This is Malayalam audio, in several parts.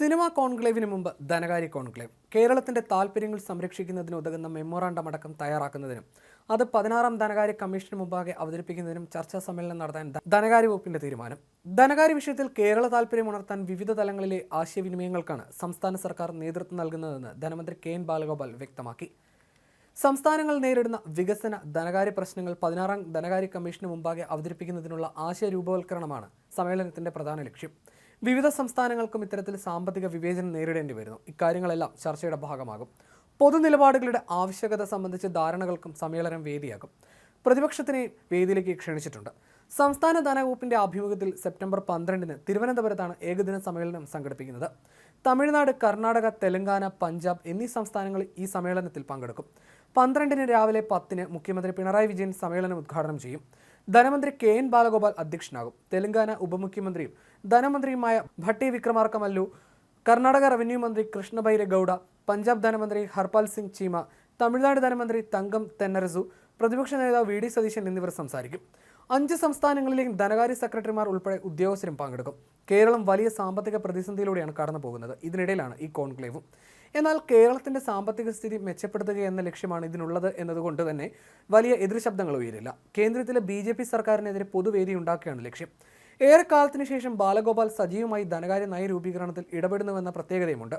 സിനിമാ കോൺക്ലേവിന് മുമ്പ് ധനകാര്യ കോൺക്ലേവ്. കേരളത്തിന്റെ സംരക്ഷിക്കുന്നതിന് ഉതകുന്ന മെമ്മോറാണ്ടം അടക്കം തയ്യാറാക്കുന്നതിനും അത് പതിനാറാം ധനകാര്യ കമ്മീഷന് മുമ്പാകെ അവതരിപ്പിക്കുന്നതിനും ചർച്ചാ സമ്മേളനം നടത്താൻ ധനകാര്യ വകുപ്പിന്റെ തീരുമാനം. ധനകാര്യ വിഷയത്തിൽ കേരള താൽപ്പര്യം ഉണർത്താൻ വിവിധ തലങ്ങളിലെ ആശയവിനിമയങ്ങൾക്കാണ് സംസ്ഥാന സർക്കാർ നേതൃത്വം നൽകുന്നതെന്ന് ധനമന്ത്രി കെ എൻ ബാലഗോപാൽ വ്യക്തമാക്കി. സംസ്ഥാനങ്ങൾ നേരിടുന്ന വികസന ധനകാര്യ പ്രശ്നങ്ങൾ പതിനാറാം ധനകാര്യ കമ്മീഷന് മുമ്പാകെ അവതരിപ്പിക്കുന്നതിനുള്ള ആശയ രൂപവൽക്കരണമാണ് സമ്മേളനത്തിന്റെ പ്രധാന ലക്ഷ്യം. വിവിധ സംസ്ഥാനങ്ങൾക്കും ഇത്തരത്തിൽ സാമ്പത്തിക വിവേചനം നേരിടേണ്ടി വരുന്നു. ഇക്കാര്യങ്ങളെല്ലാം ചർച്ചയുടെ ഭാഗമാകും. പൊതുനിലപാടുകളുടെ ആവശ്യകത സംബന്ധിച്ച് ധാരണകൾക്കും സമ്മേളനം വേദിയാകും. പ്രതിപക്ഷത്തിനെ വേദിയിലേക്ക് ക്ഷണിച്ചിട്ടുണ്ട്. സംസ്ഥാന ധനവകുപ്പിന്റെ ആഭിമുഖ്യത്തിൽ സെപ്റ്റംബർ പന്ത്രണ്ടിന് തിരുവനന്തപുരത്താണ് ഏകദിന സമ്മേളനം സംഘടിപ്പിക്കുന്നത്. തമിഴ്നാട് കർണാടക തെലങ്കാന പഞ്ചാബ് എന്നീ സംസ്ഥാനങ്ങൾ ഈ സമ്മേളനത്തിൽ പങ്കെടുക്കും. പന്ത്രണ്ടിന് രാവിലെ പത്തിന് മുഖ്യമന്ത്രി പിണറായി വിജയൻ സമ്മേളനം ഉദ്ഘാടനം ചെയ്യും. ധനമന്ത്രി കെ എൻ ബാലഗോപാൽ അധ്യക്ഷനാകും. തെലങ്കാന ഉപമുഖ്യമന്ത്രിയും ധനമന്ത്രിയുമായ ഭട്ടി വിക്രമാർക്ക മല്ലു കർണാടക റവന്യൂ മന്ത്രി കൃഷ്ണബൈര ഗൌഡ പഞ്ചാബ് ധനമന്ത്രി ഹർപാൽ സിംഗ് ചീമ തമിഴ്നാട് ധനമന്ത്രി തങ്കം തെന്നരസു പ്രതിപക്ഷ നേതാവ് വി ഡി സതീശൻ എന്നിവർ സംസാരിക്കും. അഞ്ച് സംസ്ഥാനങ്ങളിലെയും ധനകാര്യ സെക്രട്ടറിമാർ ഉൾപ്പെടെ ഉദ്യോഗസ്ഥരും പങ്കെടുക്കും. കേരളം വലിയ സാമ്പത്തിക പ്രതിസന്ധിയിലൂടെയാണ് കടന്നു പോകുന്നത്. ഇതിനിടയിലാണ് ഈ കോൺക്ലേവും. എന്നാൽ കേരളത്തിന്റെ സാമ്പത്തിക സ്ഥിതി മെച്ചപ്പെടുത്തുക എന്ന ലക്ഷ്യമാണ് ഇതിനുള്ളത് എന്നതുകൊണ്ട് തന്നെ വലിയ എതിർശബ്ദങ്ങൾ ഉയരില്ല. കേന്ദ്രത്തിലെ ബി ജെ പി സർക്കാരിനെതിരെ പൊതുവേദി ഉണ്ടാക്കുകയാണ് ലക്ഷ്യം. ഏറെക്കാലത്തിന് ശേഷം ബാലഗോപാൽ സജീവമായി ധനകാര്യ നയരൂപീകരണത്തിൽ ഇടപെടുന്നുവെന്ന പ്രത്യേകതയുമുണ്ട്.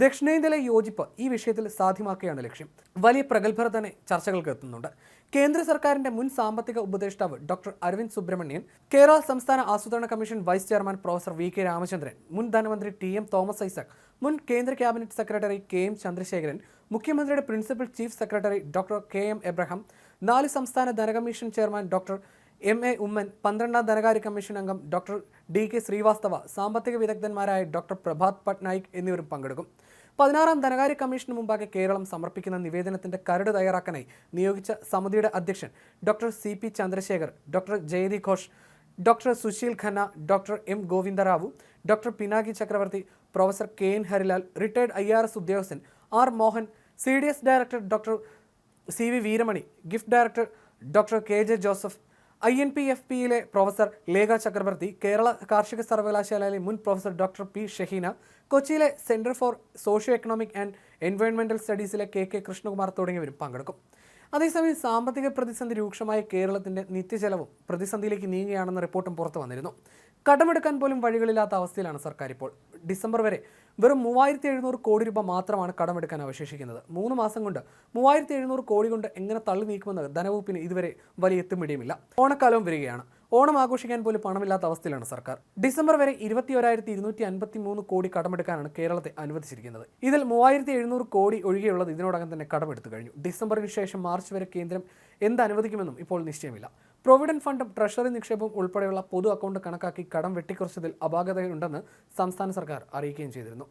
ദക്ഷിണേന്ത്യയിലെ യോജിപ്പ് ഈ വിഷയത്തിൽ സാധ്യമാക്കുകയാണ് ലക്ഷ്യം. വലിയ പ്രഗത്ഭർ തന്നെ ചർച്ചകൾക്ക് എത്തുന്നുണ്ട്. കേന്ദ്ര സർക്കാരിന്റെ മുൻ സാമ്പത്തിക ഉപദേഷ്ടാവ് ഡോക്ടർ അരവിന്ദ് സുബ്രഹ്മണ്യൻ കേരള സംസ്ഥാന ആസൂത്രണ commission vice chairman professor V K Ramachandran മുൻ ധനമന്ത്രി ടി എം തോമസ് ഐസക് മുൻ കേന്ദ്ര cabinet secretary K M Chandrasekharan മുഖ്യമന്ത്രിയുടെ principal chief secretary doctor K M Abraham നാല് സംസ്ഥാന ധനകമ്മീഷൻ chairman doctor M A Oommen പന്ത്രണ്ടാം ധനകാര്യ കമ്മീഷൻ അംഗം ഡോക്ടർ ഡി കെ ശ്രീവാസ്തവ സാമ്പത്തിക വിദഗ്ധന്മാരായ ഡോക്ടർ പ്രഭാത് പട്നായിക് എന്നിവരും പങ്കെടുക്കും. പതിനാറാം ധനകാര്യ കമ്മീഷന് മുമ്പാകെ കേരളം സമർപ്പിക്കുന്ന നിവേദനത്തിന്റെ കരട് തയ്യാറാക്കാനായി നിയോഗിച്ച സമിതിയുടെ അധ്യക്ഷൻ doctor C P Chandrasekhar doctor Jayati Ghosh doctor Sushil Khanna doctor M Govindarao doctor Pinaki Chakraborty professor K N Harilal retired I R S ഉദ്യോഗസ്ഥൻ R Mohan C D S director doctor C V Veeramani GIFT director doctor K J Joseph I N P F പിയിലെ പ്രൊഫസർ ലേഖ ചക്രവർത്തി കേരള കാർഷിക സർവകലാശാലയിലെ മുൻ പ്രൊഫസർ ഡോക്ടർ പി ഷഹീന കൊച്ചിയിലെ centre for socio economic and എൻവയോൺമെന്റൽ സ്റ്റഡീസിലെ കെ കെ കൃഷ്ണകുമാർ തുടങ്ങിയവരും പങ്കെടുക്കും. അതേസമയം സാമ്പത്തിക പ്രതിസന്ധി രൂക്ഷമായ കേരളത്തിന്റെ നിത്യചെലവും പ്രതിസന്ധിയിലേക്ക് നീങ്ങുകയാണെന്ന റിപ്പോർട്ടും പുറത്തു വന്നിരുന്നു. കടമെടുക്കാൻ പോലും വഴികളില്ലാത്ത അവസ്ഥയിലാണ് സർക്കാർ ഇപ്പോൾ ഡിസംബർ വരെ വെറും മൂവായിരത്തി എഴുന്നൂറ് കോടി രൂപ മാത്രമാണ് കടമെടുക്കാൻ അവശേഷിക്കുന്നത്. മൂന്ന് മാസം കൊണ്ട് മൂവായിരത്തി എഴുന്നൂറ് കോടി കൊണ്ട് എങ്ങനെ തള്ളി നീക്കുമെന്ന് ധനവകുപ്പിന് ഇതുവരെ വലിയ എത്തുമിടിയുമില്ല ഓണക്കാലവും വരികയാണ്. ഓണം ആഘോഷിക്കാൻ പോലും പണമില്ലാത്ത അവസ്ഥയിലാണ് സർക്കാർ. ഡിസംബർ വരെ ഇരുപത്തി ഒരായിരത്തി ഇരുന്നൂറ്റി അൻപത്തി മൂന്ന് കോടി കടമെടുക്കാനാണ് കേരളത്തെ അനുവദിച്ചിരിക്കുന്നത്. ഇതിൽ മൂവായിരത്തി എഴുന്നൂറ് കോടി ഒഴികെയുള്ളത് ഇതിനോടകം തന്നെ കടമെടുത്തു കഴിഞ്ഞു. ഡിസംബറിന് ശേഷം മാർച്ച് വരെ കേന്ദ്രം എന്ത് അനുവദിക്കുമെന്നും ഇപ്പോൾ നിശ്ചയമില്ല. പ്രൊവിഡന്റ് ഫണ്ടും ട്രഷറി നിക്ഷേപവും ഉൾപ്പെടെയുള്ള പൊതു അക്കൗണ്ട് കണക്കാക്കി കടം വെട്ടിക്കുറച്ചതിൽ അപാകതയുണ്ടെന്ന് സംസ്ഥാന സർക്കാർ അറിയിക്കുകയും ചെയ്തിരുന്നു.